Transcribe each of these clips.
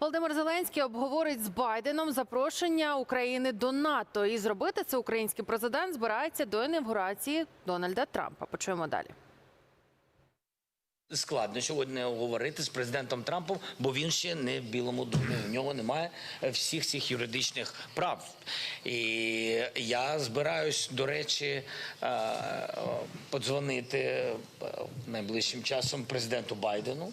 Володимир Зеленський обговорить з Байденом запрошення України до НАТО. І зробити це український президент збирається до інавгурації Дональда Трампа. Почуємо далі. Складно сьогодні говорити з президентом Трампом, бо він ще не в Білому домі. У нього немає всіх цих юридичних прав. І я збираюсь, до речі, е, подзвонити е, найближчим часом президенту Байдену.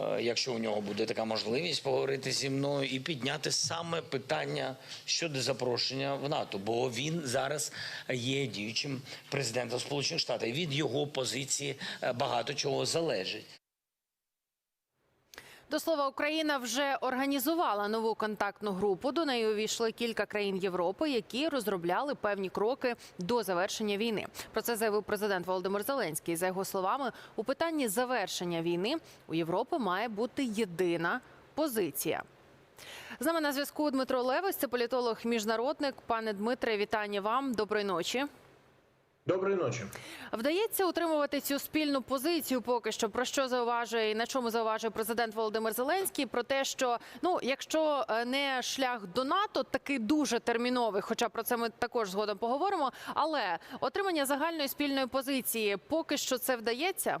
Е, Якщо у нього буде така можливість поговорити зі мною і підняти саме питання щодо запрошення в НАТО, бо він зараз є діючим президентом Сполучених Штатів. Від його позиції е, багато чого залежить. До слова, Україна вже організувала нову контактну групу. До неї увійшли кілька країн Європи, які розробляли певні кроки до завершення війни. Про це заявив президент Володимир Зеленський. За його словами, у питанні завершення війни у Європи має бути єдина позиція. З нами на зв'язку Дмитро Левось, це політолог міжнародник. Пане Дмитре, вітання вам. Доброї ночі. Доброї ночі. Вдається утримувати цю спільну позицію поки що. Про що зауважує і на чому зауважує президент Володимир Зеленський? Про те, що ну, якщо е, не шлях до НАТО, такий дуже терміновий, хоча про це ми також згодом поговоримо. Але отримання загальної спільної позиції поки що це вдається.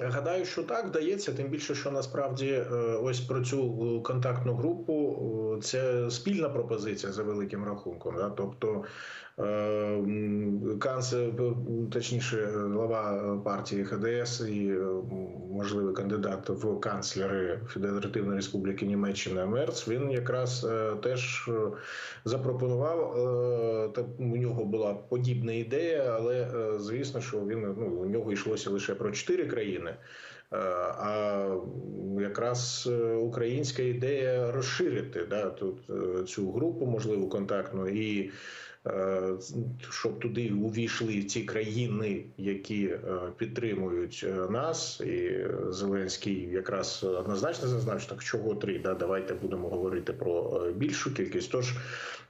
Гадаю, що так вдається, тим більше, що насправді е, ось про цю е, контактну групу це спільна пропозиція за великим рахунком. Да? Тобто канцлер, точніше, глава партії ХДС і е, можливий кандидат в канцлери Федеративної Республіки Німеччина Мерц. Він якраз е, теж е, запропонував. е, у нього була подібна ідея, але е, звісно, що він ну у нього йшлося лише про чотири країни. Е, А якраз е, українська ідея розширити да, тут е, цю групу, можливо, контактну, і е, щоб туди увійшли ті країни, які е, підтримують е, нас, і Зеленський якраз однозначно зазначив, так чого три, да, давайте будемо говорити про е, більшу кількість. Тож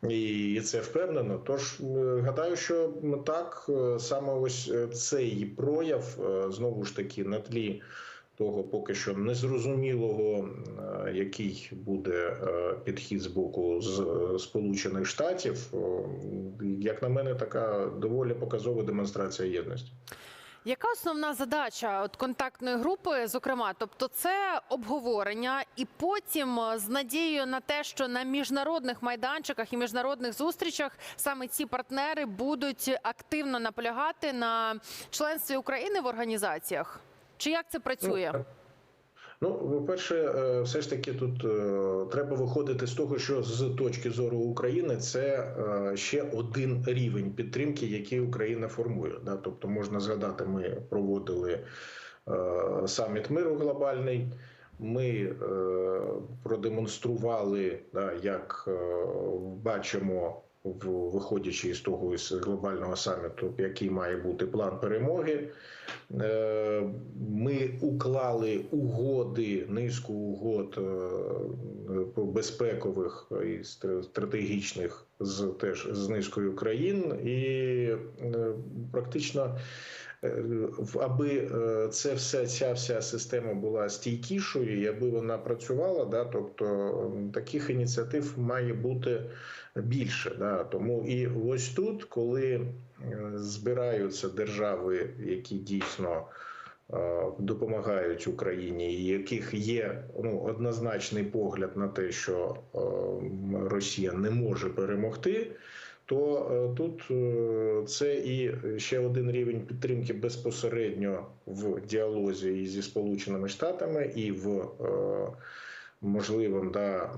і це впевнено. Тож е, гадаю, що так е, саме ось е, цей прояв е, знову ж таки на тлі. Того поки що незрозумілого, е, який буде е, підхід з боку з е, Сполучених Штатів, як на мене, така доволі показова демонстрація єдності. Яка основна задача от контактної групи, зокрема, тобто це обговорення, і потім з надією на те, що на міжнародних майданчиках і міжнародних зустрічах саме ці партнери будуть активно наполягати на членстві України в організаціях? Чи як це працює? Ну, по-перше, е, все ж таки тут е, треба виходити з того, що з точки зору України це е, ще один рівень підтримки, який Україна формує. Да? Тобто, можна згадати, ми проводили саміт миру глобальний. Ми продемонстрували, як бачимо, виходячи із того із глобального саміту, який має бути план перемоги. Е, Ми уклали угоди, низку угод е, безпекових і стр- стратегічних з теж з низкою країн, і е, практично. Е, Аби е, це все, ця вся система була стійкішою, і аби вона працювала, да, тобто таких ініціатив має бути більше. Да. Тому і ось тут, коли е, збираються держави, які дійсно допомагають Україні, яких є ну, однозначний погляд на те, що Росія не може перемогти. То е, тут е, це і ще один рівень підтримки безпосередньо в діалозі і зі Сполученими Штатами, і в е, можливим да,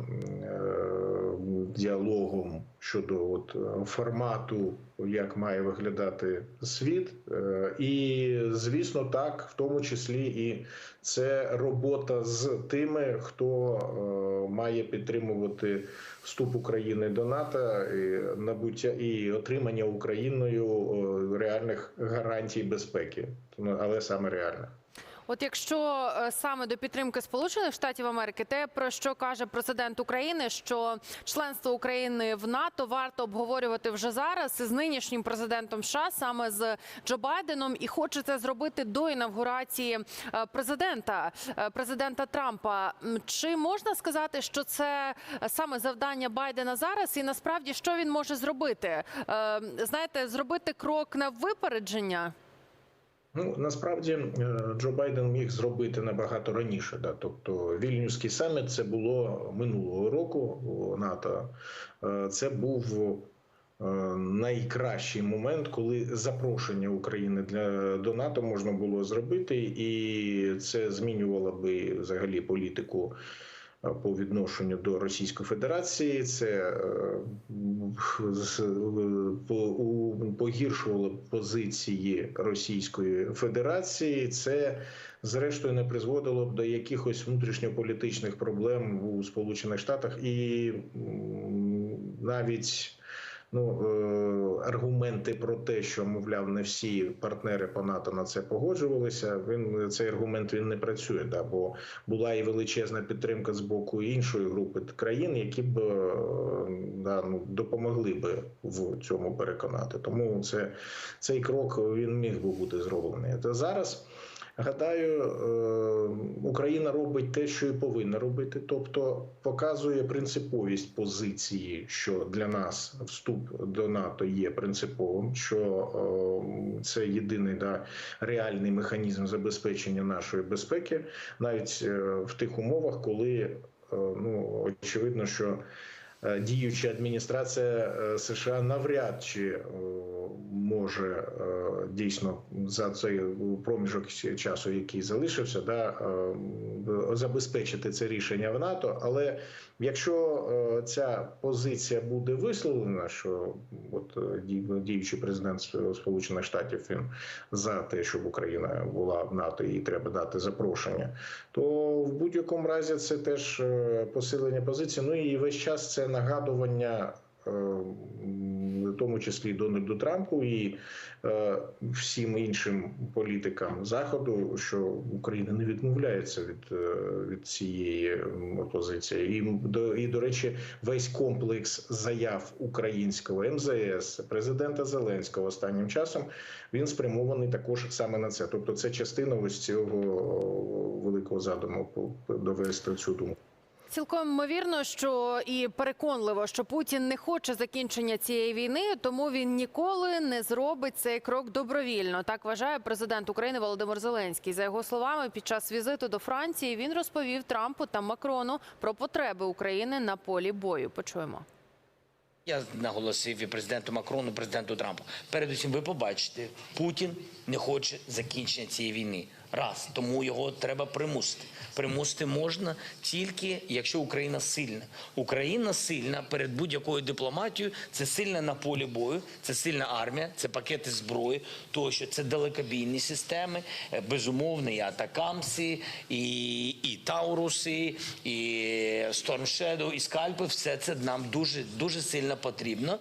діалогом щодо от е, формату, як має виглядати світ, Е, і звісно, так, в тому числі і це робота з тими, хто е, має підтримувати вступ України до НАТО, і набуття і отримання Україною реальних гарантій безпеки, Ну, але саме реальних. От якщо е, саме до підтримки Сполучених Штатів Америки, те про що каже президент України, що членство України в НАТО варто обговорювати вже зараз із нинішнім президентом США, саме з Джо Байденом, і хоче це зробити до інавгурації е, президента е, президента Трампа. Чи можна сказати, що це саме завдання Байдена зараз, і насправді що він може зробити? Знаєте, зробити крок на випередження? Ну насправді е, Джо Байден міг зробити набагато раніше. Да? Тобто вільнюський саміт це було минулого року НАТО. Е, Це був е, найкращий момент, коли запрошення України для до НАТО можна було зробити, і це змінювало би взагалі політику. Е, По відношенню до Російської Федерації це е, погіршувало позиції Російської Федерації. Це зрештою не призводило б до якихось внутрішньополітичних проблем у Сполучених Штатах і навіть. Ну, е, аргументи про те, що мовляв, не всі партнери по НАТО на це погоджувалися. Він цей аргумент він не працює, да, бо була і величезна підтримка з боку іншої групи країн, які б е, да, ну, допомогли би в цьому переконати. Тому це цей крок він міг би бути зроблений. Та зараз. Гадаю, е, Україна робить те, що і повинна робити, тобто показує принциповість позиції, що для нас вступ до НАТО є принциповим, що е, це єдиний да, реальний механізм забезпечення нашої безпеки, навіть е, в тих умовах, коли ну очевидно, що діюча адміністрація е, США навряд чи е, може е, дійсно за цей проміжок часу, який залишився, да забезпечити це рішення в НАТО. Але якщо ця позиція буде висловлена, що от діючий президент Сполучених Штатів він за те, щоб Україна була в НАТО і треба дати запрошення, то в будь-якому разі це теж посилення позиції. Ну і весь час це нагадування. е, В тому числі Дональду Трампу і е, всім іншим політикам заходу, що Україна не відмовляється від, е, від цієї м, і до і до речі, весь комплекс заяв українського МЗС, президента Зеленського останнім часом він спрямований також саме на це. Тобто, це частина ось цього великого задуму довести цю думку. Цілком ймовірно, що і переконливо, що Путін не хоче закінчення цієї війни, тому він ніколи не зробить цей крок добровільно. Так вважає президент України Володимир Зеленський. За його словами, під час візиту до Франції він розповів Трампу та Макрону про потреби України на полі бою. Почуємо. Я наголосив і президенту Макрону, і президенту Трампу. Передусім, ви побачите, Путін не хоче закінчення цієї війни. Раз тому його треба примусити. Примусити можна тільки якщо Україна сильна. Україна сильна перед будь-якою дипломатією. Це сильна на полі бою, це сильна армія, це пакети зброї, тощо це далекобійні системи, е, безумовно, і атакамси, і, і Тауруси, і Storm і скальпи. Все це нам дуже дуже сильно потрібно.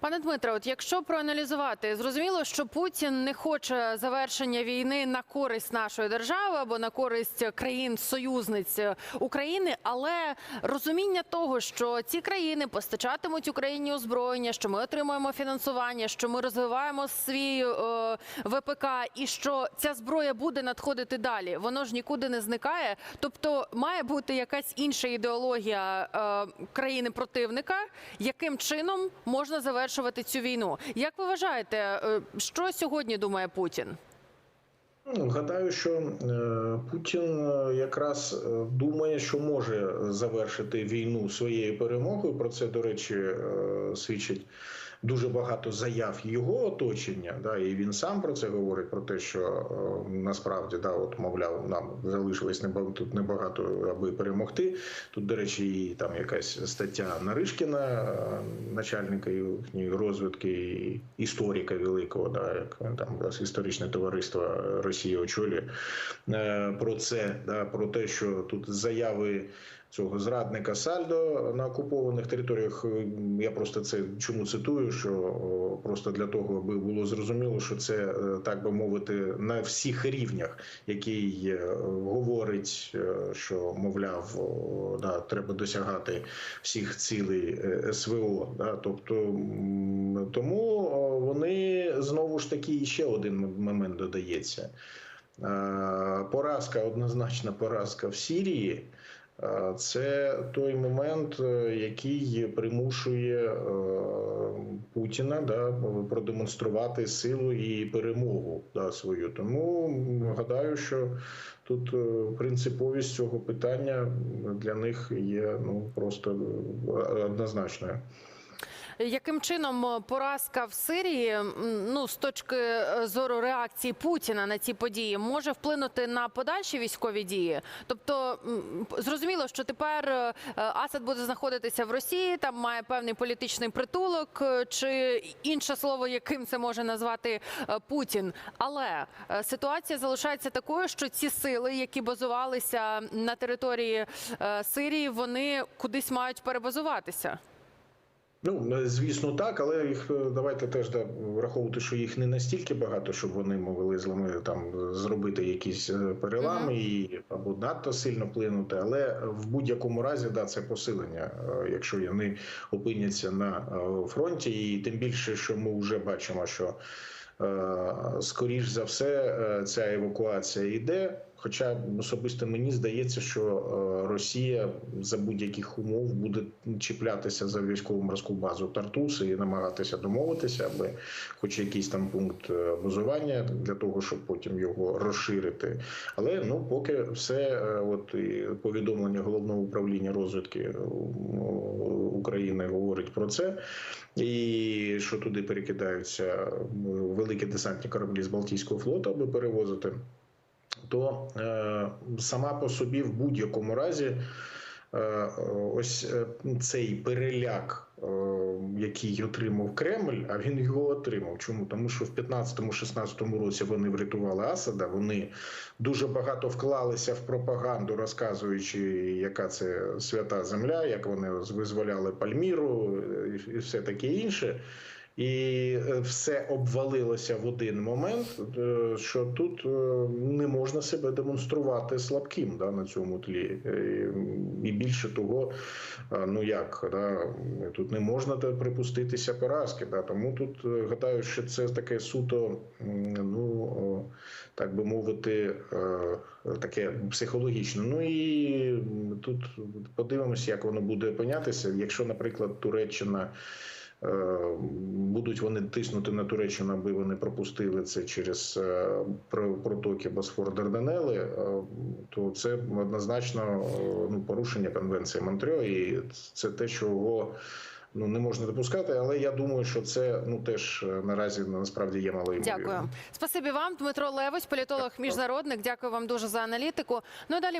Пане Дмитре, от якщо проаналізувати, зрозуміло, що Путін не хоче завершення війни на користь нашої держави або на користь країн-союзниць України, але розуміння того, що ці країни постачатимуть Україні озброєння, що ми отримуємо фінансування, що ми розвиваємо свій е, ВПК, і що ця зброя буде надходити далі, воно ж нікуди не зникає. Тобто має бути якась інша ідеологія е, країни противника, яким чином можна завершувати цю війну. Як ви вважаєте, е, що сьогодні думає Путін? Ну, Гадаю, що е, Путін е, якраз думає, що може завершити війну своєю перемогою. Про це, до речі, свідчить дуже багато заяв його оточення. Да, і він сам про це говорить: про те, що е, насправді да, от мовляв, нам залишилось тут небагато, аби перемогти. Тут, до речі, і там якась стаття Наришкіна, е, начальника їхньої розвідки, і історика великого, да, як там історичне товариство Росії очолює е, про це, да, про те, що тут заяви цього зрадника Сальдо на окупованих територіях. Е, Я просто це чому цитую, що просто для того, аби було зрозуміло, що це е, так би мовити на всіх рівнях, який е, говорить, що мовляв, да, треба досягати всіх цілей СВО. Да, тобто тому вони знову ж таки ще один момент додається. Поразка, однозначна поразка в Сірії. Е, Це той момент, е, який примушує е, Путіна да, продемонструвати силу і перемогу да, свою. Тому гадаю, що тут принциповість цього питання для них є ну просто однозначною. Яким чином е, поразка в Сирії, ну з точки е, зору реакції Путіна на ці події, може вплинути на подальші військові дії? Тобто зрозуміло, що тепер е, Асад буде знаходитися в Росії, там має певний політичний притулок, чи інше слово, яким це може назвати Путін. Але ситуація залишається такою, що ці сили, які базувалися на території Сирії, вони кудись мають перебазуватися. Ну, звісно, так, але їх е, давайте теж да, враховувати, що їх не настільки багато, щоб вони могли зламити там зробити якісь е, перелами і або надто сильно вплинути. Але в будь-якому разі да, це посилення, е, якщо вони опиняться на фронті, і тим більше, що ми вже бачимо, що скоріш за все ця евакуація йде. Хоча особисто мені здається, що е, Росія за будь-яких умов буде чіплятися за військово морську базу Тартус і намагатися домовитися, аби хоч якийсь там пункт е, базування для того, щоб потім його розширити. Але ну поки все, е, от і повідомлення головного управління розвідки е, України говорить про це, і що туди перекидаються великі десантні кораблі з Балтійського флоту, аби перевозити то е, сама по собі в будь-якому разі е, ось е, цей переляк, який отримав Кремль, а він його отримав. Чому? Тому що в 15-16 році вони врятували Асада, вони дуже багато вклалися в пропаганду, розказуючи, яка це свята земля, як вони визволяли Пальміру і все таке інше. І е, все обвалилося в один момент, е, що тут е, не можна себе демонструвати слабким да, на цьому тлі. І більше того, ну як, да, тут не можна припуститися поразки. Да, тому тут гадаю, що це таке суто, ну так би мовити, таке психологічне. Ну і тут подивимося, як воно буде опинятися. Якщо, наприклад, Туреччина. Е, Будуть вони тиснути на Туреччину, аби вони пропустили це через е, про- протоки Босфор Дарданели, е, то це однозначно ну, порушення конвенції Монтрьо, і це те, чого ну не можна допускати. Але я думаю, що це ну теж наразі насправді є малою Дякую. Спасибі вам, Дмитро Левось, політолог міжнародник. Дякую вам дуже за аналітику. Ну далі